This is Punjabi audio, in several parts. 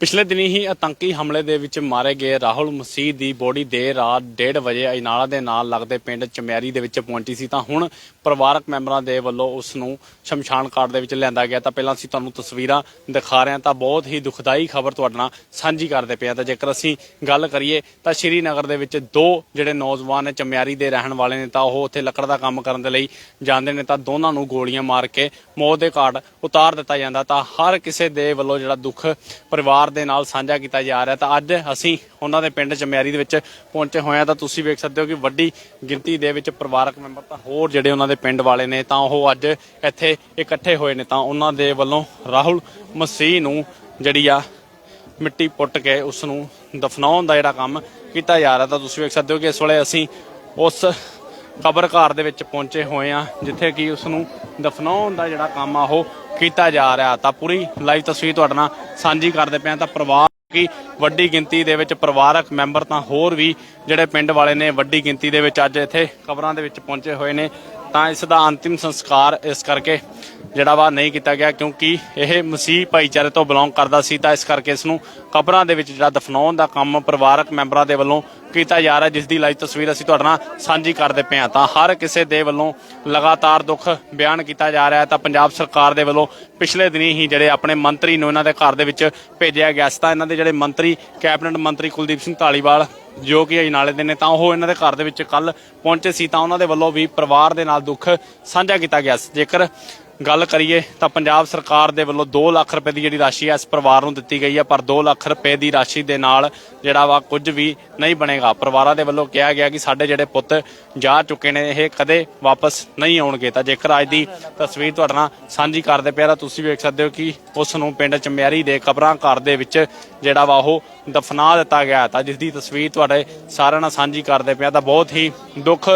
ਪਿਛਲੇ ਦਿਨੀ ਹੀ ਆਤੰਕੀ ਹਮਲੇ ਦੇ ਵਿੱਚ ਮਾਰੇ ਗਏ ਰਾਹੁਲ ਮਸੀਹ ਦੀ ਬੋਡੀ ਦੇਰ ਰਾਤ 1:30 ਵਜੇ ਅਜਨਾਲਾ ਦੇ ਨਾਲ ਲੱਗਦੇ ਪਿੰਡ ਚਮਿਆਰੀ ਦੇ ਵਿੱਚ ਪਹੁੰਚੀ ਸੀ। ਤਾਂ ਹੁਣ ਪਰਿਵਾਰਕ ਮੈਂਬਰਾਂ ਦੇ ਵੱਲੋਂ ਉਸ ਨੂੰ ਸ਼ਮਸ਼ਾਨ ਘਾਟ ਦੇ ਵਿੱਚ ਲਿਆਂਦਾ ਗਿਆ। ਤਾਂ ਪਹਿਲਾਂ ਅਸੀਂ ਤੁਹਾਨੂੰ ਤਸਵੀਰਾਂ ਦਿਖਾ ਰਹੇ ਹਾਂ। ਤਾਂ ਬਹੁਤ ਹੀ ਦੁਖਦਾਈ ਖਬਰ ਤੁਹਾਡੇ ਨਾਲ ਸਾਂਝੀ ਕਰਦੇ ਪਏ ਹਾਂ। ਤਾਂ ਜੇਕਰ ਅਸੀਂ ਗੱਲ ਕਰੀਏ ਤਾਂ ਸ਼੍ਰੀਨਗਰ ਦੇ ਵਿੱਚ ਦੋ ਜਿਹੜੇ ਨੌਜਵਾਨ ਨੇ ਚਮਿਆਰੀ ਦੇ ਰਹਿਣ ਵਾਲੇ ਨੇ, ਤਾਂ ਉਹ ਉੱਥੇ ਲੱਕੜ ਦਾ ਕੰਮ ਕਰਨ ਦੇ ਲਈ ਜਾਂਦੇ ਨੇ। ਤਾਂ ਦੋਨਾਂ ਨੂੰ ਗੋਲੀਆਂ ਮਾਰ ਕੇ ਮੌਤ ਦੇ ਘਾਟ ਉਤਾਰ ਦਿੱਤਾ ਜਾਂਦਾ। ਤਾਂ ਹਰ ਕਿਸੇ ਦੇ ਵੱਲੋਂ ਜਿਹੜਾ ਦੁੱਖ ਪਰਿਵਾਰ ਦੇ ਨਾਲ ਸਾਂਝਾ ਕੀਤਾ ਜਾ ਰਿਹਾ ਤਾਂ ਅੱਜ ਅਸੀਂ ਉਹਨਾਂ ਦੇ ਪਿੰਡ ਚਮਿਆਰੀ ਦੇ ਵਿੱਚ ਪਹੁੰਚੇ ਹੋਏ ਹਾਂ। ਤਾਂ ਤੁਸੀਂ ਵੇਖ ਸਕਦੇ ਹੋ ਕਿ ਵੱਡੀ ਗਿਣਤੀ ਦੇ ਵਿੱਚ ਪਰਿਵਾਰਕ ਮੈਂਬਰ ਤਾਂ ਹੋਰ ਜਿਹੜੇ ਉਹਨਾਂ ਦੇ ਪਿੰਡ ਵਾਲੇ ਨੇ, ਤਾਂ ਉਹ ਅੱਜ ਇੱਥੇ ਇਕੱਠੇ ਹੋਏ ਨੇ। ਤਾਂ ਉਹਨਾਂ ਦੇ ਵੱਲੋਂ ਰਾਹੁਲ ਮਸੀਹ ਨੂੰ ਜਿਹੜੀ ਆ ਮਿੱਟੀ ਪੁੱਟ ਕੇ ਉਸ ਨੂੰ ਦਫਨਾਉਣ ਦਾ ਜਿਹੜਾ ਕੰਮ ਕੀਤਾ ਜਾ ਰਿਹਾ। ਤਾਂ ਤੁਸੀਂ ਵੇਖ ਸਕਦੇ ਹੋ ਕਿ ਇਸ ਵੇਲੇ ਅਸੀਂ ਉਸ ਕਬਰ ਘਰ ਦੇ ਵਿੱਚ ਪਹੁੰਚੇ ਹੋਏ ਆ ਜਿੱਥੇ ਕਿ ਉਸ ਨੂੰ ਦਫਨਾਉਣ ਦਾ ਜਿਹੜਾ ਕੰਮ ਆ, ਉਹ ਕੀਤਾ ਜਾ ਰਿਹਾ ਤਾਂ ਪੂਰੀ ਲਾਈਵ ਤਸਵੀਰ ਤੁਹਾਡੇ ਨਾਲ ਸਾਂਝੀ ਕਰਦੇ ਪਏ ਆ ਤਾਂ ਪਰਿਵਾਰ ਕਿ ਵੱਡੀ ਗਿਣਤੀ ਦੇ ਵਿੱਚ ਪਰਿਵਾਰਕ ਮੈਂਬਰ ਤਾਂ ਹੋਰ ਵੀ ਜਿਹੜੇ ਪਿੰਡ ਵਾਲੇ ਨੇ ਵੱਡੀ ਗਿਣਤੀ ਦੇ ਵਿੱਚ ਅੱਜ ਇੱਥੇ ਕਬਰਾਂ ਦੇ ਵਿੱਚ ਪਹੁੰਚੇ ਹੋਏ ਨੇ। ਤਾਂ ਇਸ ਦਾ ਅੰਤਿਮ ਸੰਸਕਾਰ ਇਸ ਕਰਕੇ ਜਿਹੜਾ ਵਾ ਨਹੀਂ ਕੀਤਾ ਗਿਆ ਕਿਉਂਕਿ ਇਹ ਮਸੀਹ ਭਾਈਚਾਰੇ ਤੋਂ ਬਿਲੋਂਗ ਕਰਦਾ ਸੀ। ਤਾਂ ਇਸ ਕਰਕੇ ਇਸ ਨੂੰ ਕਬਰਾਂ ਦੇ ਵਿੱਚ ਜਿਹੜਾ ਦਫਨਾਉਣ ਦਾ ਕੰਮ ਪਰਿਵਾਰਕ ਮੈਂਬਰਾਂ ਦੇ ਵੱਲੋਂ ਕੀਤਾ ਜਾ ਰਿਹਾ ਜਿਸ ਦੀ ਲਾਈਵ ਤਸਵੀਰ ਅਸੀਂ ਤੁਹਾਡੇ ਨਾਲ ਸਾਂਝੀ ਕਰਦੇ ਪਏ ਹਾਂ। ਤਾਂ ਹਰ ਕਿਸੇ ਦੇ ਵੱਲੋਂ ਲਗਾਤਾਰ ਦੁੱਖ ਬਿਆਨ ਕੀਤਾ ਜਾ ਰਿਹਾ ਹੈ। ਤਾਂ ਪੰਜਾਬ ਸਰਕਾਰ ਦੇ ਵੱਲੋਂ ਪਿਛਲੇ ਦਿਨੀ ਹੀ ਜਿਹੜੇ ਆਪਣੇ ਮੰਤਰੀ ਨੂੰ ਇਹਨਾਂ ਦੇ ਘਰ ਦੇ ਵਿੱਚ ਭੇਜਿਆ ਗਿਆ ਸੀ। ਤਾਂ ਇਹਨਾਂ ਦੇ ਜਿਹੜੇ ਮੰਤਰੀ, ਕੈਬਨਿਟ ਮੰਤਰੀ ਕੁਲਦੀਪ ਸਿੰਘ ਧਾਲੀਵਾਲ, ਜੋ ਕਿ ਅਜਨਾਲੇ ਦੇ ਨੇ, ਤਾਂ ਉਹ ਇਹਨਾਂ ਦੇ ਘਰ ਦੇ ਵਿੱਚ ਕੱਲ ਪਹੁੰਚੇ ਸੀ। ਤਾਂ ਉਹਨਾਂ ਦੇ ਵੱਲੋਂ ਵੀ ਪਰਿਵਾਰ ਦੇ ਨਾਲ ਦੁੱਖ ਸਾਂਝਾ ਕੀਤਾ ਗਿਆ ਸੀ। ਜੇਕਰ ਗੱਲ ਕਰੀਏ ਤਾਂ ਪੰਜਾਬ ਸਰਕਾਰ ਦੇ ਵੱਲੋਂ 2 ਲੱਖ ਰੁਪਏ ਦੀ ਜਿਹੜੀ ਰਾਸ਼ੀ ਹੈ, ਇਸ ਪਰਿਵਾਰ ਨੂੰ ਦਿੱਤੀ ਗਈ ਹੈ, ਪਰ 2 ਲੱਖ ਰੁਪਏ ਦੀ ਰਾਸ਼ੀ ਦੇ ਨਾਲ ਜਿਹੜਾ ਵਾ ਕੁਝ ਵੀ ਨਹੀਂ ਬਣੇਗਾ। ਪਰਿਵਾਰਾਂ ਦੇ ਵੱਲੋਂ ਕਿਹਾ ਗਿਆ ਕਿ ਸਾਡੇ ਜਿਹੜੇ ਪੁੱਤ ਜਾ ਚੁੱਕੇ ਨੇ, ਇਹ ਕਦੇ ਵਾਪਸ ਨਹੀਂ ਆਉਣਗੇ। ਤਾਂ ਜੇਕਰ ਅੱਜ ਦੀ ਤਸਵੀਰ ਤੁਹਾਡੇ ਨਾਲ ਸਾਂਝੀ ਕਰਦੇ ਪਿਆ, ਤਾਂ ਤੁਸੀਂ ਵੇਖ ਸਕਦੇ ਹੋ ਕਿ ਉਸ ਨੂੰ ਪਿੰਡ ਚਮਿਆਰੀ ਦੇ ਕਬਰਾਂ ਘਰ ਦੇ ਵਿੱਚ ਜਿਹੜਾ ਵਾ ਉਹ ਦਫਨਾ ਦਿੱਤਾ ਗਿਆ ਤਾਂ ਜਿਸ ਦੀ ਤਸਵੀਰ ਤੁਹਾਡੇ ਸਾਰਿਆਂ ਨਾਲ ਸਾਂਝੀ ਕਰਦੇ ਪਿਆ, ਤਾਂ ਬਹੁਤ ਹੀ ਦੁੱਖ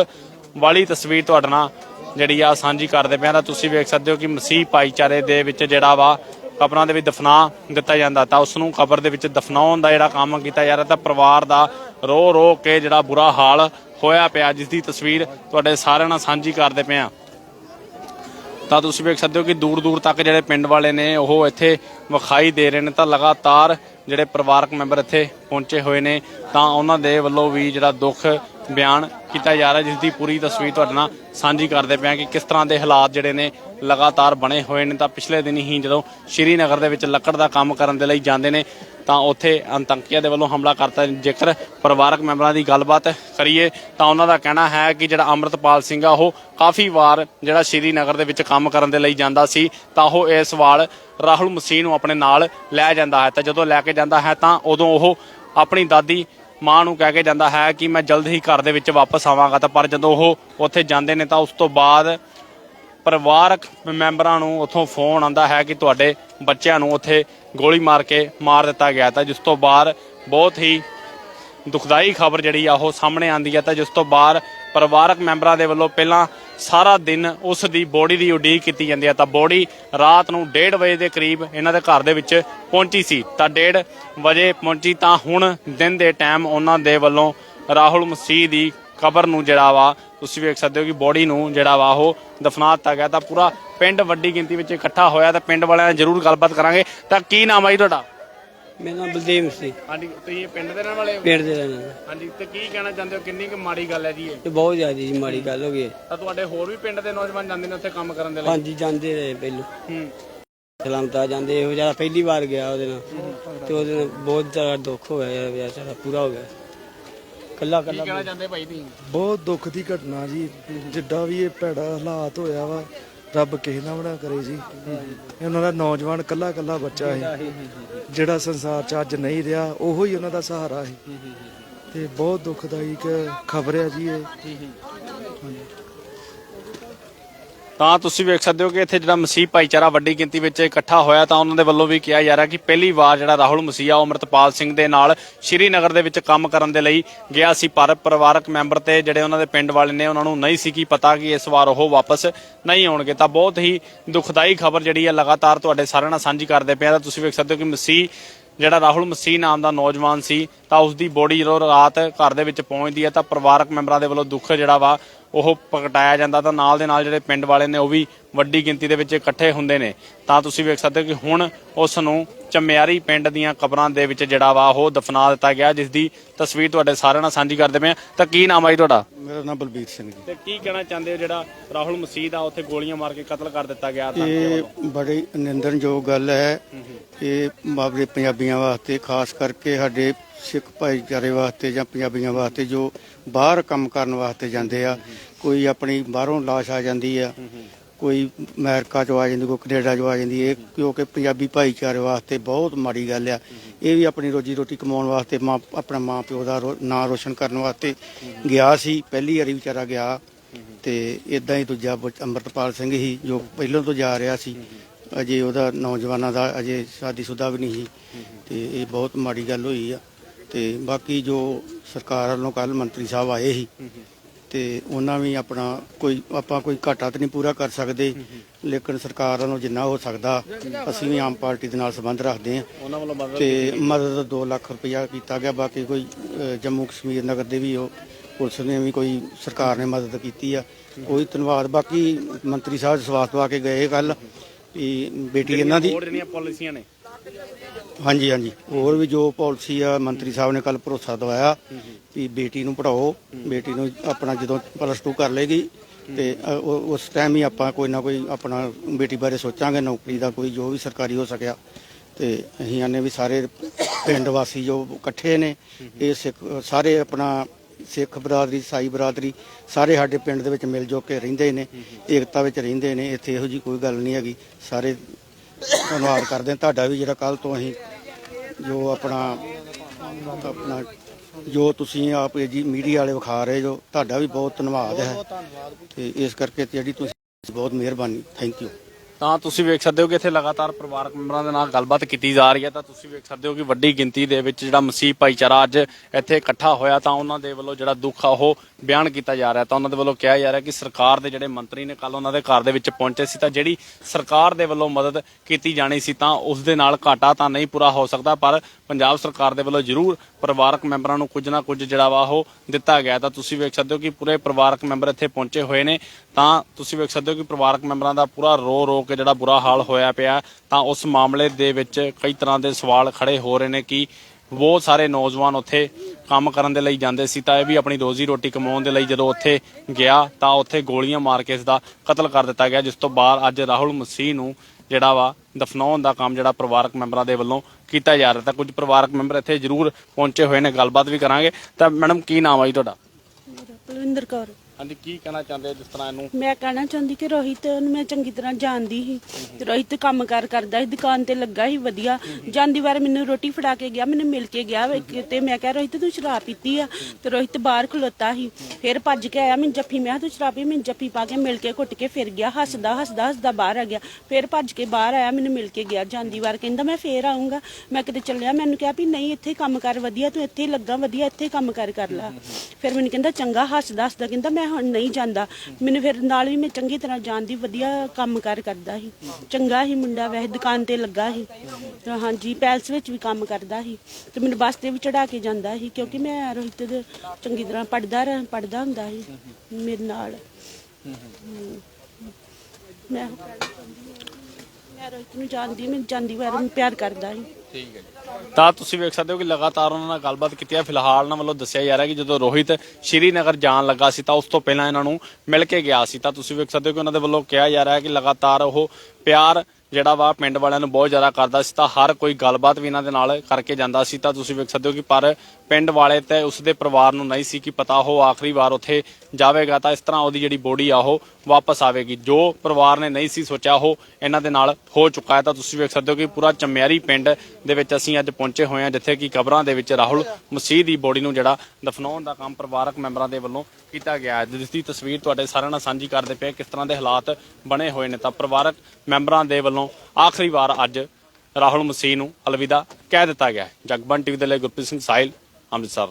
ਵਾਲੀ ਤਸਵੀਰ ਤੁਹਾਡੇ ਨਾਲ ਜਿਹੜੀ ਆ ਸਾਂਝੀ ਕਰਦੇ ਪਿਆ ਤਾਂ ਤੁਸੀਂ ਵੇਖ ਸਕਦੇ ਹੋ ਕਿ ਮਸੀਹ ਭਾਈਚਾਰੇ ਦੇ ਵਿੱਚ ਜਿਹੜਾ ਵਾ ਕਬਰਾਂ ਦੇ ਵਿੱਚ ਦਫਨਾ ਦਿੱਤਾ ਜਾਂਦਾ, ਤਾਂ ਉਸ ਨੂੰ ਕਬਰ ਦੇ ਵਿੱਚ ਦਫਨਾਉਣ ਦਾ ਜਿਹੜਾ ਕੰਮ ਕੀਤਾ ਜਾ ਰਿਹਾ, ਤਾਂ ਪਰਿਵਾਰ ਦਾ ਰੋ ਰੋ ਕੇ ਜਿਹੜਾ ਬੁਰਾ ਹਾਲ ਹੋਇਆ ਪਿਆ ਜਿਸ ਦੀ ਤਸਵੀਰ ਤੁਹਾਡੇ ਸਾਰਿਆਂ ਨਾਲ ਸਾਂਝੀ ਕਰਦੇ ਪਏ ਆ। ਤਾਂ ਤੁਸੀਂ ਵੇਖ ਸਕਦੇ ਹੋ ਕਿ ਦੂਰ ਦੂਰ ਤੱਕ ਜਿਹੜੇ ਪਿੰਡ ਵਾਲੇ ਨੇ, ਉਹ ਇੱਥੇ ਵਿਖਾਈ ਦੇ ਰਹੇ ਨੇ, ਤਾਂ ਲਗਾਤਾਰ ਜਿਹੜੇ ਪਰਿਵਾਰਕ ਮੈਂਬਰ ਇੱਥੇ ਪਹੁੰਚੇ ਹੋਏ ਨੇ, ਤਾਂ ਉਹਨਾਂ ਦੇ ਵੱਲੋਂ ਵੀ ਜਿਹੜਾ ਦੁੱਖ ਬਿਆਨ ਕੀਤਾ ਜਾ ਰਿਹਾ ਜਿਸ ਦੀ ਪੂਰੀ ਤਸਵੀਰ ਤੁਹਾਡੇ ਨਾਲ ਸਾਂਝੀ ਕਰਦੇ ਪਏ ਕਿ ਕਿਸ ਤਰ੍ਹਾਂ ਦੇ ਹਾਲਾਤ ਜਿਹੜੇ ਨੇ ਲਗਾਤਾਰ ਬਣੇ ਹੋਏ ਨੇ। ਤਾਂ ਪਿਛਲੇ ਦਿਨ ਹੀ ਜਦੋਂ ਸ਼੍ਰੀਨਗਰ ਦੇ ਵਿੱਚ ਲੱਕੜ ਦਾ ਕੰਮ ਕਰਨ ਦੇ ਲਈ ਜਾਂਦੇ ਨੇ, ਤਾਂ ਉੱਥੇ ਅੰਤੰਕੀਆਂ ਦੇ ਵੱਲੋਂ ਹਮਲਾ ਕਰਤਾ ਜੇਕਰ ਪਰਿਵਾਰਕ ਮੈਂਬਰਾਂ ਦੀ ਗੱਲਬਾਤ ਕਰੀਏ, ਤਾਂ ਉਹਨਾਂ ਦਾ ਕਹਿਣਾ ਹੈ ਕਿ ਜਿਹੜਾ ਅੰਮ੍ਰਿਤਪਾਲ ਸਿੰਘ ਆ, ਉਹ ਕਾਫੀ ਵਾਰ ਜਿਹੜਾ ਸ਼੍ਰੀਨਗਰ ਦੇ ਵਿੱਚ ਕੰਮ ਕਰਨ ਦੇ ਲਈ ਜਾਂਦਾ ਸੀ, ਤਾਂ ਉਹ ਇਸ ਵਾਰ ਰਾਹੁਲ ਮਸੀਹ ਨੂੰ ਆਪਣੇ ਨਾਲ ਲੈ ਜਾਂਦਾ ਹੈ। ਤਾਂ ਜਦੋਂ ਲੈ ਕੇ ਜਾਂਦਾ ਹੈ, ਤਾਂ ਉਦੋਂ ਉਹ ਆਪਣੀ ਦਾਦੀ ਮਾਂ ਨੂੰ ਕਹਿ ਕੇ ਜਾਂਦਾ ਹੈ ਕਿ ਮੈਂ ਜਲਦ ਹੀ ਘਰ ਦੇ ਵਿੱਚ ਵਾਪਸ ਆਵਾਂਗਾ ਤਾਂ ਪਰ ਜਦੋਂ ਉਹ ਉੱਥੇ ਜਾਂਦੇ ਨੇ ਤਾਂ ਉਸ ਤੋਂ ਬਾਅਦ ਪਰਿਵਾਰਕ ਮੈਂਬਰਾਂ ਨੂੰ ਉੱਥੋਂ ਫੋਨ ਆਂਦਾ ਹੈ ਕਿ ਤੁਹਾਡੇ ਬੱਚਿਆਂ ਨੂੰ ਉੱਥੇ ਗੋਲੀ ਮਾਰ ਕੇ ਮਾਰ ਦਿੱਤਾ ਗਿਆ ਤਾਂ ਜਿਸ ਤੋਂ ਬਾਅਦ ਬਹੁਤ ਹੀ ਦੁਖਦਾਈ ਖਬਰ ਜਿਹੜੀ ਆ ਉਹ ਸਾਹਮਣੇ ਆਂਦੀ ਹੈ ਤਾਂ ਜਿਸ ਤੋਂ ਬਾਅਦ ਪਰਿਵਾਰਕ ਮੈਂਬਰਾਂ ਦੇ ਵੱਲੋਂ ਪਹਿਲਾਂ ਸਾਰਾ ਦਿਨ ਉਸ ਦੀ ਬੋਡੀ ਦੀ ਉਡੀਕ ਕੀਤੀ ਜਾਂਦੀ ਹੈ। ਤਾਂ ਬੋਡੀ ਰਾਤ ਨੂੰ 1:30 ਵਜੇ ਦੇ ਕਰੀਬ ਇਹਨਾਂ ਦੇ ਘਰ ਦੇ ਵਿੱਚ ਪਹੁੰਚੀ ਸੀ। ਤਾਂ 1:30 ਵਜੇ ਪਹੁੰਚੀ ਤਾਂ ਹੁਣ ਦਿਨ ਦੇ ਟਾਈਮ ਉਹਨਾਂ ਦੇ ਵੱਲੋਂ ਰਾਹੁਲ ਮਸੀਹ ਦੀ ਕਬਰ ਨੂੰ ਜਿਹੜਾ ਵਾ, ਤੁਸੀਂ ਵੇਖ ਸਕਦੇ ਹੋ ਕਿ ਬੋਡੀ ਨੂੰ ਜਿਹੜਾ ਵਾ ਉਹ ਦਫਨਾ ਦਿੱਤਾ ਗਿਆ। ਤਾਂ ਪੂਰਾ ਪਿੰਡ ਵੱਡੀ ਗਿਣਤੀ ਵਿੱਚ ਇਕੱਠਾ ਹੋਇਆ। ਤਾਂ ਪਿੰਡ ਵਾਲਿਆਂ ਨਾਲ ਜ਼ਰੂਰ ਗੱਲਬਾਤ ਕਰਾਂਗੇ। ਤਾਂ ਕੀ ਨਾਮ ਆ ਜੀ ਤੁਹਾਡਾ? ਮੇਰਾ ਨਾਮ ਬਲਦੇਵ ਸੀ। ਹਾਂਜੀ ਤੁਸੀਂ ਪਿੰਡ ਦੇ ਰਹਿਣ ਵਾਲੇ ਹੋ? ਪਿੰਡ ਦੇ ਰਹਿਣ ਵਾਲਾ। ਹਾਂਜੀ ਤੇ ਕੀ ਕਹਿਣਾ ਚਾਹੁੰਦੇ ਹੋ? ਕਿੰਨੀ ਕੁ ਮਾੜੀ ਗੱਲ ਹੈ ਜੀ ਇਹ? ਤੇ ਬਹੁਤ ਜ਼ਿਆਦਾ ਜੀ ਮਾੜੀ ਗੱਲ ਹੋ ਗਈ ਹੈ। ਤਾਂ ਤੁਹਾਡੇ ਹੋਰ ਵੀ ਪਿੰਡ ਦੇ ਨੌਜਵਾਨ ਜਾਂਦੇ ਨੇ ਉੱਥੇ ਕੰਮ ਕਰਨ ਦੇ ਲਈ? ਹਾਂਜੀ ਜਾਂਦੇ ਰਹੇ ਪਹਿਲੋਂ। ਹੂੰ। ਸਲਾਮਤਾ ਜਾਂਦੇ ਇਹੋ ਜਿਹਾ ਪਹਿਲੀ ਵਾਰ ਗਿਆ ਉਹਦੇ ਨਾਲ। ਤੇ ਉਹਦੇ ਨਾਲ ਬਹੁਤ ਜ਼ਿਆਦਾ ਦੁੱਖ ਹੋਇਆ ਯਾਰ ਵਿਚਾਰਾ ਪੂਰਾ ਹੋ ਗਿਆ। ਕੱਲਾ ਕੀ ਕੱਲਾ ਕਹਿਣਾ ਚਾਹੁੰਦੇ ਭਾਈ ਤੁਸੀਂ? ਬਹੁਤ ਦੁੱਖ ਦੀ ਘਟਨਾ ਜੀ ਜਿੱਡਾ ਵੀ ਇਹ ਭੈੜਾ ਹਾਲਾਤ ਹੋਇਆ ਵਾ ਰੱਬ ਕਿਸੇ ਨਾ ਬਣਾ ਕਰੇ ਜੀ। ਇਹ ਉਹਨਾਂ ਦਾ ਨੌਜਵਾਨ ਕੱਲਾ ਕੱਲਾ ਬੱਚਾ ਹੈ ਜਿਹੜਾ ਸੰਸਾਰ 'ਚ ਅੱਜ ਨਹੀਂ ਰਿਹਾ, ਉਹੋ ਹੀ ਉਹਨਾਂ ਦਾ ਸਹਾਰਾ ਹੈ ਤੇ ਬਹੁਤ ਦੁਖਦਾਈ ਖਬਰ ਹੈ ਜੀ ਇਹ। ਤਾਂ ਤੁਸੀਂ ਵੇਖ ਸਕਦੇ ਹੋ ਕਿ ਇੱਥੇ ਜਿਹੜਾ ਮਸੀਹ ਭਾਈਚਾਰਾ ਵੱਡੀ ਗਿਣਤੀ ਵਿੱਚ ਇਕੱਠਾ ਹੋਇਆ ਤਾਂ ਉਹਨਾਂ ਦੇ ਵੱਲੋਂ ਵੀ ਕਿਹਾ ਜਾ ਰਿਹਾ ਕਿ ਪਹਿਲੀ ਵਾਰ ਜਿਹੜਾ ਰਾਹੁਲ ਮਸੀਹਾ ਉਹ ਅਮਰਤਪਾਲ ਸਿੰਘ ਦੇ ਨਾਲ ਸ਼੍ਰੀਨਗਰ ਦੇ ਵਿੱਚ ਕੰਮ ਕਰਨ ਦੇ ਲਈ ਗਿਆ ਸੀ, ਪਰ ਪਰਿਵਾਰਕ ਮੈਂਬਰ ਤੇ ਜਿਹੜੇ ਉਹਨਾਂ ਦੇ ਪਿੰਡ ਵਾਲੇ ਨੇ ਉਹਨਾਂ ਨੂੰ ਨਹੀਂ ਸੀ ਕੀ ਪਤਾ ਕਿ ਇਸ ਵਾਰ ਉਹ ਵਾਪਸ ਨਹੀਂ ਆਉਣਗੇ। ਤਾਂ ਬਹੁਤ ਹੀ ਦੁਖਦਾਈ ਖਬਰ ਜਿਹੜੀ ਹੈ ਲਗਾਤਾਰ ਤੁਹਾਡੇ ਸਾਰਿਆਂ ਨਾਲ ਸਾਂਝੀ ਕਰਦੇ ਪਿਆ ਤਾਂ ਤੁਸੀਂ ਵੇਖ ਸਕਦੇ ਹੋ ਕਿ ਮਸੀਹ, ਜਿਹੜਾ ਰਾਹੁਲ ਮਸੀਹ ਨਾਮ ਦਾ ਨੌਜਵਾਨ ਸੀ, ਤਾਂ ਉਸ ਦੀ ਬੋਡੀ ਜਦੋਂ ਰਾਤ ਘਰ ਦੇ ਵਿੱਚ ਪਹੁੰਚਦੀ ਹੈ ਤਾਂ ਪਰਿਵਾਰਕ ਮੈਂਬਰਾਂ ਦੇ ਵੱਲੋਂ ਦੁੱਖ ਜਿਹੜਾ ਵਾ ਉਹ ਪ੍ਰਗਟਾਇਆ ਜਾਂਦਾ ਤਾਂ ਨਾਲ ਦੇ ਨਾਲ ਜਿਹੜੇ ਪਿੰਡ ਵਾਲੇ ਨੇ ਉਹ ਵੀ ਵੱਡੀ ਗਿਣਤੀ ਦੇ ਵਿੱਚ ਇਕੱਠੇ ਹੁੰਦੇ ਨੇ। ਤਾਂ ਤੁਸੀਂ ਵੇਖ ਸਕਦੇ ਹੋ ਕਿ ਹੁਣ ਉਸ ਨੂੰ ਚਮਿਆਰੀ ਪਿੰਡ ਦੀਆਂ ਕਬਰਾਂ ਦੇ ਵਿੱਚ ਜਿਹੜਾ ਵਾ ਉਹ ਦਫਨਾ ਦਿੱਤਾ ਗਿਆ ਜਿਸ ਦੀ ਤਸਵੀਰ ਤੁਹਾਡੇ ਸਾਰਿਆਂ ਨਾਲ ਸਾਂਝੀ ਕਰਦੇ ਪਏ ਹਾਂ। ਤਾਂ ਕੀ ਨਾਮ ਆ ਜੀ ਤੁਹਾਡਾ? ਮੇਰਾ ਨਾਮ ਬਲਬੀਰ ਸਿੰਘ ਜੀ। ਤੇ ਕੀ ਕਹਿਣਾ ਚਾਹੁੰਦੇ ਹੋ ਜਿਹੜਾ ਰਾਹੁਲ ਮਸੀਹ ਦਾ ਉੱਥੇ ਗੋਲੀਆਂ ਮਾਰ ਕੇ ਕਤਲ ਕਰ ਦਿੱਤਾ ਗਿਆ ਤਾਂ ਇਹ ਬੜੀ ਨਿੰਦਣਯੋਗ ਗੱਲ ਹੈ। ਇਹ ਬਾਬਰੇ ਪੰਜਾਬੀਆਂ ਵਾਸਤੇ ਖਾਸ ਕਰਕੇ ਸਾਡੇ ਸਿੱਖ ਭਾਈਚਾਰੇ ਵਾਸਤੇ ਜਾਂ ਪੰਜਾਬੀਆਂ ਵਾਸਤੇ ਜੋ ਬਾਹਰ ਕੰਮ ਕਰਨ ਵਾਸਤੇ ਜਾਂਦੇ ਆ, ਕੋਈ ਆਪਣੀ ਬਾਹਰੋਂ ਲਾਸ਼ ਆ ਜਾਂਦੀ ਆ, ਕੋਈ ਅਮਰੀਕਾ ਚੋਂ ਆ ਜਾਂਦੀ, ਕੋਈ ਕੈਨੇਡਾ ਚੋਂ ਆ ਜਾਂਦੀ, ਇਹ ਕਿਉਂਕਿ ਪੰਜਾਬੀ ਭਾਈਚਾਰੇ ਵਾਸਤੇ ਬਹੁਤ ਮਾੜੀ ਗੱਲ ਆ। ਇਹ ਵੀ ਆਪਣੀ ਰੋਜੀ ਰੋਟੀ ਕਮਾਉਣ ਵਾਸਤੇ ਮਾਂ, ਆਪਣਾ ਮਾਂ ਪਿਓ ਦਾ ਰੋ- ਨਾਂ ਰੋਸ਼ਨ ਕਰਨ ਵਾਸਤੇ ਗਿਆ ਸੀ, ਪਹਿਲੀ ਵਾਰੀ ਵਿਚਾਰਾ ਗਿਆ ਤੇ ਇਦਾਂ ਹੀ ਦੂਜਾ ਬੱਚ- ਅੰਮ੍ਰਿਤਪਾਲ ਸਿੰਘ ਹੀ ਜੋ ਪਹਿਲਾਂ ਤੋਂ ਜਾ ਰਿਹਾ ਸੀ, ਅਜੇ ਉਹਦਾ ਨੌਜਵਾਨਾਂ ਦਾ ਅਜੇ ਸ਼ਾਦੀशुदा ਵੀ ਨਹੀਂ ਸੀ ਤੇ ਇਹ ਬਹੁਤ ਮਾੜੀ ਗੱਲ ਹੋਈ ਆ। ਤੇ ਬਾਕੀ ਜੋ ਸਰਕਾਰ ਵੱਲੋਂ ਕੱਲ ਮੰਤਰੀ ਸਾਹਿਬ ਆਏ ਸੀ ਤੇ ਉਹਨਾਂ ਵੀ ਆਪਣਾ ਕੋਈ ਆਪਾਂ ਕੋਈ ਘਾਟਾ ਤਾਂ ਨਹੀਂ ਪੂਰਾ ਕਰ ਸਕਦੇ ਲੇਕਿਨ ਸਰਕਾਰ ਵੱਲੋਂ ਜਿੰਨਾ ਹੋ ਸਕਦਾ ਅਸੀਂ ਵੀ ਆਮ ਪਾਰਟੀ ਦੇ ਨਾਲ ਸੰਬੰਧ ਰੱਖਦੇ ਹਾਂ। ਉਹਨਾਂ ਵੱਲੋਂ ਮਦਦ ਤੇ ਮਦਦ 2 ਲੱਖ ਰੁਪਇਆ ਕੀਤਾ ਗਿਆ ਬਾਕੀ ਕੋਈ ਅ, ਜੰਮੂ ਕਸ਼ਮੀਰ ਨਗਰ ਦੇ ਵੀ ਉਹ ਪੁਲਿਸ ਨੇ ਵੀ ਕੋਈ ਸਰਕਾਰ ਨੇ ਮਦਦ ਕੀਤੀ ਆ। ਕੋਈ ਧੰਨਵਾਦ। ਬਾਕੀ ਮੰਤਰੀ ਸਾਹਿਬ ਸਵਾਸ ਦਵਾ ਕੇ ਗਏ ਕੱਲ ਵੀ ਬੇਟੀ ਇਹਨਾਂ ਦੀ। ਜਿਹੜੀਆਂ ਪਾਲਿਸੀਆਂ ਨੇ। ਹਾਂਜੀ ਹਾਂਜੀ। ਹੋਰ ਵੀ ਜੋ ਪਾਲਿਸੀ ਆ ਮੰਤਰੀ ਸਾਹਿਬ ਨੇ ਕੱਲ ਭਰੋਸਾ ਦਵਾਇਆ ਵੀ ਬੇਟੀ ਨੂੰ ਪੜਾਓ ਬੇਟੀ ਨੂੰ ਆਪਣਾ ਜਦੋਂ ਪਲੱਸ 2 ਕਰ ਲੇਗੀ ਤੇ ਅ, ਉਹ- ਉਸ ਟਾਈਮ ਹੀ ਆਪਾਂ ਕੋਈ ਨਾ ਕੋਈ ਆਪਣਾ ਬੇਟੀ ਬਾਰੇ ਸੋਚਾਂਗੇ ਨੌਕਰੀ ਦਾ ਕੋਈ ਜੋ ਵੀ ਸਰਕਾਰੀ ਹੋ ਸਕਿਆ। ਤੇ ਅਸੀਂ ਆਨੇ ਵੀ ਸਾਰੇ ਪਿੰਡ ਵਾਸੀ ਜੋ ਇਕੱਠੇ ਨੇ ਇਹ ਸਿੱਖ ਸਾਰੇ ਆਪਣਾ ਸਿੱਖ ਬਰਾਦਰੀ ਸਾਈ ਬਰਾਦਰੀ ਸਾਰੇ ਸਾਡੇ ਪਿੰਡ ਦੇ ਵਿੱਚ ਮਿਲ ਜੁਲ ਕੇ ਰਹਿੰਦੇ ਨੇ ਏਕਤਾ ਵਿੱਚ ਰਹਿੰਦੇ ਨੇ ਇੱਥੇ ਇਹੋ ਜੀ ਕੋਈ ਗੱਲ ਨਹੀਂ ਹੈਗੀ। ਸਾਰੇ ਧੰਨਵਾਦ ਕਰਦੇ ਹਾਂ। ਤੁਹਾਡਾ ਵੀ ਜਿਹੜਾ ਕੱਲ ਤੋਂ ਅਸੀਂ ਜੋ ਆਪਣਾ ਆਪਣਾ ਜੋ ਤੁਸੀਂ ਆਪ ਜੀ ਮੀਡੀਆ ਵਾਲੇ ਵਿਖਾ ਰਹੇ ਜੋ, ਤੁਹਾਡਾ ਵੀ ਬਹੁਤ ਧੰਨਵਾਦ ਹੈ। ਤੇ ਇਸ ਕਰਕੇ ਜਿਹੜੀ ਤੁਸੀਂ ਬਹੁਤ ਮਿਹਰਬਾਨੀ। ਥੈਂਕ ਯੂ ਤਾਂ ਤੁਸੀਂ ਵੇਖ ਸਕਦੇ ਹੋ ਕਿ ਇੱਥੇ ਲਗਾਤਾਰ ਪਰਿਵਾਰਕ ਮੈਂਬਰਾਂ ਦੇ ਨਾਲ ਗੱਲਬਾਤ ਕੀਤੀ ਜਾ ਰਹੀ ਹੈ। ਤਾਂ ਤੁਸੀਂ ਵੇਖ ਸਕਦੇ ਹੋ ਕਿ ਵੱਡੀ ਗਿਣਤੀ ਦੇ ਵਿੱਚ ਜਿਹੜਾ ਮਸੀਹ ਭਾਈਚਾਰਾ ਅੱਜ ਇੱਥੇ ਇਕੱਠਾ ਹੋਇਆ, ਤਾਂ ਉਹਨਾਂ ਦੇ ਵੱਲੋਂ ਜਿਹੜਾ ਦੁੱਖ ਆ ਉਹ ਬਿਆਨ ਕੀਤਾ ਜਾ ਰਿਹਾ। ਤਾਂ ਉਹਨਾਂ ਦੇ ਵੱਲੋਂ ਕਿਹਾ ਜਾ ਰਿਹਾ ਕਿ ਸਰਕਾਰ ਦੇ ਜਿਹੜੇ ਮੰਤਰੀ ਨੇ ਕੱਲ ਉਹਨਾਂ ਦੇ ਘਰ ਦੇ ਵਿੱਚ ਪਹੁੰਚੇ ਸੀ, ਤਾਂ ਜਿਹੜੀ ਸਰਕਾਰ ਦੇ ਵੱਲੋਂ ਮਦਦ ਕੀਤੀ ਜਾਣੀ ਸੀ ਤਾਂ ਉਸ ਦੇ ਨਾਲ ਘਾਟਾ ਤਾਂ ਨਹੀਂ ਪੂਰਾ ਹੋ ਸਕਦਾ, ਪਰ ਪੰਜਾਬ ਸਰਕਾਰ ਦੇ ਵੱਲੋਂ ਜ਼ਰੂਰ ਪਰਿਵਾਰਕ ਮੈਂਬਰਾਂ ਨੂੰ ਕੁਝ ਨਾ ਕੁਝ ਜਿਹੜਾ ਵਾ ਉਹ ਦਿੱਤਾ ਗਿਆ ਤਾਂ ਤੁਸੀਂ ਵੇਖ ਸਕਦੇ ਹੋ ਕਿ ਪੂਰੇ ਪਰਿਵਾਰਕ ਮੈਂਬਰ ਇੱਥੇ ਪਹੁੰਚੇ ਹੋਏ ਨੇ। ਤਾਂ ਤੁਸੀਂ ਵੇਖ ਸਕਦੇ ਹੋ ਕਿ ਪਰਿਵਾਰਕ ਮੈਂਬਰਾਂ ਦਾ ਪੂਰਾ ਰੋ ਰੋ ਕੇ ਜਿਹੜਾ ਬੁਰਾ ਹਾਲ ਹੋਇਆ ਪਿਆ। ਤਾਂ ਉਸ ਮਾਮਲੇ ਦੇ ਵਿੱਚ ਕਈ ਤਰ੍ਹਾਂ ਦੇ ਸਵਾਲ ਖੜੇ ਹੋ ਰਹੇ ਨੇ ਕਿ ਬਹੁਤ ਸਾਰੇ ਨੌਜਵਾਨ ਉੱਥੇ ਕੰਮ ਕਰਨ ਦੇ ਲਈ ਜਾਂਦੇ ਸੀ। ਤਾਂ ਇਹ ਵੀ ਆਪਣੀ ਰੋਜ਼ੀ ਰੋਟੀ ਕਮਾਉਣ ਦੇ ਲਈ ਜਦੋਂ ਉੱਥੇ ਗਿਆ, ਤਾਂ ਉੱਥੇ ਗੋਲੀਆਂ ਮਾਰ ਕੇ ਇਸ ਦਾ ਕਤਲ ਕਰ ਦਿੱਤਾ ਗਿਆ, ਜਿਸ ਤੋਂ ਬਾਅਦ ਅੱਜ ਰਾਹੁਲ ਮਸੀਹ ਨੂੰ ਜਿਹੜਾ ਵਾ, ਦਫਨਾਉਣ ਦਾ ਕੰਮ ਜਿਹੜਾ ਪਰਿਵਾਰਕ ਮੈਂਬਰਾਂ ਦੇ ਵੱਲੋਂ ਕੀਤਾ ਜਾ ਰਿਹਾ। ਤਾਂ ਕੁਝ ਪਰਿਵਾਰਕ ਮੈਂਬਰ ਇੱਥੇ ਜ਼ਰੂਰ ਪਹੁੰਚੇ ਹੋਏ ਨੇ, ਗੱਲਬਾਤ ਵੀ ਕਰਾਂਗੇ। ਤਾਂ ਮੈਡਮ, ਕੀ ਨਾਮ ਆ ਜੀ ਤੁਹਾਡਾ? ਮੇਰਾ ਕੌਰ। ਹਾਂਜੀ, ਕੀ ਕਹਿਣਾ ਚਾਹੁੰਦੇ ਹੋ ਜਿਸ ਤਰ੍ਹਾਂ ਇਹਨੂੰ? ਮੈਂ ਕਹਿਣਾ ਚਾਹੁੰਦੀ ਕਿ ਰੋਹਿਤ ਨੂੰ ਮੈਂ ਚੰਗੀ ਤਰ੍ਹਾਂ ਜਾਣਦੀ ਸੀ। ਤੇ ਰੋਹਿਤ ਕੰਮ ਕਾਰ ਕਰਦਾ ਸੀ, ਦੁਕਾਨ ਤੇ ਲੱਗਾ ਸੀ ਵਧੀਆ। ਜਾਂਦੀ ਵਾਰ ਮੈਨੂੰ ਰੋਟੀ ਫੜਾ ਕੇ ਗਿਆ, ਮੈਨੂੰ ਮਿਲ ਕੇ ਗਿਆ ਵੇ ਤੇ ਮੈਂ ਕਿਹਾ, ਰੋਹਿਤ ਤੂੰ ਸ਼ਰਾਬ ਪੀਤੀ ਆ। ਤੇ ਰੋਹਿਤ ਬਾਹਰ ਖਲੋਤਾ ਸੀ, ਫਿਰ ਭੱਜ ਕੇ ਆਇਆ, ਮੈਨੂੰ ਜੱਫੀ, ਮੈਂ ਕਿਹਾ, ਤੂੰ ਸ਼ਰਾਬ ਪੀ, ਮੈਨੂੰ ਜੱਫੀ ਪਾ ਕੇ ਮਿਲ ਕੇ ਘੁੱਟ ਕੇ ਫਿਰ ਗਿਆ, ਹੱਸਦਾ ਹੱਸਦਾ ਹੱਸਦਾ ਬਾਹਰ ਆ ਗਿਆ। ਫਿਰ ਭੱਜ ਕੇ ਬਾਹਰ ਆਇਆ, ਮੈਨੂੰ ਮਿਲ ਕੇ ਗਿਆ ਜਾਂਦੀ ਵਾਰ। ਕਹਿੰਦਾ, ਮੈਂ ਫੇਰ ਆਉਂਗਾ ਮੈਂ ਕਿਤੇ ਚੱਲਿਆ, ਮੈਨੂੰ ਕਿਹਾ ਵੀ ਨਹੀਂ, ਇੱਥੇ ਕੰਮ ਕਰ ਵਧੀਆ, ਤੂੰ ਇੱਥੇ ਲੱਗਾ, ਵਧੀਆ ਇੱਥੇ ਕੰਮ ਕਰ ਕਰ ਲਾ। ਫਿਰ ਮੈਨੂੰ ਕਹਿੰਦਾ, ਚੰਗਾ, ਹੱਸਦਾ ਹੱਸਦਾ। ਕਹਿੰਦਾ, ਮੈਂ ਹੁਣ ਨਹੀਂ ਜਾਂਦਾ। ਮੈਨੂੰ ਫਿਰ ਨਾਲ ਵੀ ਮੈਂ ਚੰਗੀ ਤਰ੍ਹਾਂ ਜਾਣਦੀ, ਵਧੀਆ ਕੰਮ ਕਾਰ ਕਰਦਾ ਸੀ। ਚੰਗਾ ਹੀ ਮੁੰਡਾ, ਵੈਸੇ ਦੁਕਾਨ ਤੇ ਲੱਗਾ ਸੀ। ਤੇ ਹਾਂਜੀ, ਪੈਲਸ ਵਿੱਚ ਵੀ ਕੰਮ ਕਰਦਾ ਸੀ। ਤੇ ਮੈਨੂੰ ਬੱਸ ਤੇ ਵੀ ਚੜਾ ਕੇ ਜਾਂਦਾ ਸੀ, ਕਿਉਂਕਿ ਮੈਂ ਰੋਹਿਤ ਦੇ ਚੰਗੀ ਤਰ੍ਹਾਂ ਪੜਦਾ ਪੜਦਾ ਹੁੰਦਾ ਸੀ ਮੇਰੇ ਨਾਲ। ਮੈਂ ਮੈਂ ਰੋਹਿਤ ਨੂੰ ਜਾਣਦੀ, ਮੈਂ ਜਾਂਦੀ ਵਾਰ ਨੂੰ ਪਿਆਰ ਕਰਦਾ ਸੀ। ਤਾਂ ਤੁਸੀਂ ਵੇਖ ਸਕਦੇ ਹੋ ਕਿ ਲਗਾਤਾਰ ਉਹਨਾਂ ਨਾਲ ਗੱਲਬਾਤ ਕੀਤੀ ਹੈ। ਫਿਲਹਾਲ ਉਹਨਾਂ ਵੱਲੋਂ ਦੱਸਿਆ ਜਾ ਰਿਹਾ ਕਿ ਜਦੋਂ ਰੋਹਿਤ ਸ਼੍ਰੀਨਗਰ ਜਾਣ ਲੱਗਾ ਸੀ ਤਾਂ ਉਸ ਤੋਂ ਪਹਿਲਾਂ ਇਹਨਾਂ ਨੂੰ ਮਿਲ ਕੇ ਗਿਆ ਸੀ। ਤਾਂ ਤੁਸੀਂ ਵੇਖ ਸਕਦੇ ਹੋ ਕਿ ਉਹਨਾਂ ਦੇ ਵੱਲੋਂ ਕਿਹਾ ਜਾ ਰਿਹਾ ਹੈ ਕਿ ਲਗਾਤਾਰ ਉਹ ਪਿਆਰ ਜਿਹੜਾ ਵਾ ਪਿੰਡ ਵਾਲਿਆਂ ਨੂੰ ਬਹੁਤ ਜ਼ਿਆਦਾ ਕਰਦਾ ਸੀ ਤਾਂ ਹਰ ਕੋਈ ਗੱਲਬਾਤ ਵੀ ਇਹਨਾਂ ਦੇ ਨਾਲ ਕਰਕੇ ਜਾਂਦਾ ਸੀ। ਤਾਂ ਤੁਸੀਂ ਵੇਖ ਸਕਦੇ ਹੋ ਕਿ ਪਰ ਪਿੰਡ ਵਾਲੇ ਤੇ ਉਸ ਦੇ ਪਰਿਵਾਰ ਨੂੰ ਨਹੀਂ ਸੀ ਕਿ ਪਤਾ। ਉਹ ਆਖਰੀ ਵਾਰ ਉੱਥੇ ਜਾਵੇਗਾ ਤਾਂ ਇਸ ਤਰ੍ਹਾਂ ਉਹਦੀ ਜਿਹੜੀ ਬੋਡੀ ਆ ਉਹ ਵਾਪਸ ਆਵੇਗੀ। ਜੋ ਪਰਿਵਾਰ ਨੇ ਨਹੀਂ ਸੀ ਸੋਚਿਆ, ਉਹ ਇਹਨਾਂ ਦੇ ਨਾਲ ਹੋ ਚੁੱਕਾ ਹੈ। ਤਾਂ ਤੁਸੀਂ ਵੇਖ ਸਕਦੇ ਹੋ ਕਿ ਪੂਰਾ ਚਮਿਆਰੀ ਪਿੰਡ ਦੇ ਵਿੱਚ ਅਸੀਂ ਅੱਜ ਪਹੁੰਚੇ ਹੋਏ ਹਾਂ, ਜਿੱਥੇ ਕਿ ਕਬਰਾਂ ਦੇ ਵਿੱਚ ਰਾਹੁਲ ਮਸੀਹ ਦੀ ਬੋਡੀ ਨੂੰ ਜਿਹੜਾ ਦਫਨਾਉਣ ਦਾ ਕੰਮ ਪਰਿਵਾਰਕ ਮੈਂਬਰਾਂ ਦੇ ਵੱਲੋਂ ਕੀਤਾ ਗਿਆ ਹੈ। ਜਿਸ ਦੀ ਤਸਵੀਰ ਤੁਹਾਡੇ ਸਾਰਿਆਂ ਨਾਲ ਸਾਂਝੀ ਕਰਦੇ ਪਏ ਕਿਸ ਤਰ੍ਹਾਂ ਦੇ ਹਾਲਾਤ ਬਣੇ ਹੋਏ ਨੇ। ਤਾਂ ਪਰਿਵਾਰਕ ਮੈਂਬਰਾਂ ਦੇ ਵੱਲੋਂ ਆਖਰੀ ਵਾਰ ਅੱਜ ਰਾਹੁਲ ਮਸੀਹ ਨੂੰ ਅਲਵਿਦਾ ਕਹਿ ਦਿੱਤਾ ਗਿਆ ਹੈ। ਜਗਬਨ ਟੀਵੀ ਦੇ ਲਈ ਗੁਰਪ੍ਰੀਤ ਸਿੰਘ ਸਾਹਿਲ, ਅੰਮ੍ਰਿਤਸਰ।